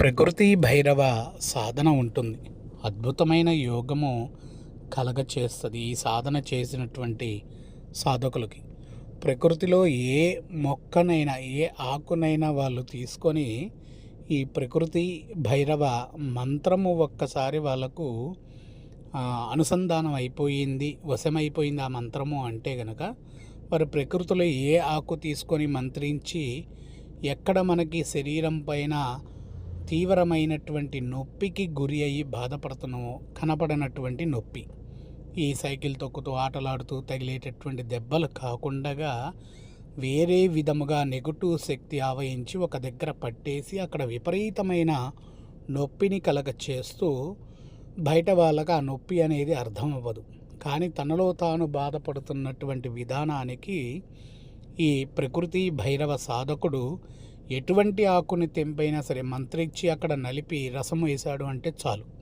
ప్రకృతి భైరవ సాధన ఉంటుంది. అద్భుతమైన యోగము కలగ చేస్తుంది ఈ సాధన చేసినటువంటి సాధకులకి. ప్రకృతిలో ఏ మొక్కనైనా ఏ ఆకునైనా వాళ్ళు తీసుకొని ఈ ప్రకృతి భైరవ మంత్రము ఒక్కసారి వాళ్ళకు అనుసంధానం అయిపోయింది వశమైపోయింది ఆ మంత్రము అంటే గనక వారు ప్రకృతిలో ఏ ఆకు తీసుకొని మంత్రించి ఎక్కడ మనకి శరీరం పైన తీవ్రమైనటువంటి నొప్పికి గురి అయ్యి బాధపడుతున్నామో కనపడనటువంటి నొప్పి. ఈ సైకిల్ తొక్కుతూ ఆటలాడుతూ తగిలేటటువంటి దెబ్బలు కాకుండా వేరే విధముగా నెగటివ్ శక్తి ఆవహించి ఒక దగ్గర పట్టేసి అక్కడ విపరీతమైన నొప్పిని కలగ చేస్తూ బయట వాళ్ళకి ఆ నొప్పి అనేది అర్థం అవ్వదు. కానీ తనలో తాను బాధపడుతున్నటువంటి విధానానికి ఈ ప్రకృతి భైరవ సాధకుడు ఎటువంటి ఆకుని తెంపైనా సరే మంత్రిచ్చి అక్కడ నలిపి రసం వేశాడు అంటే చాలు.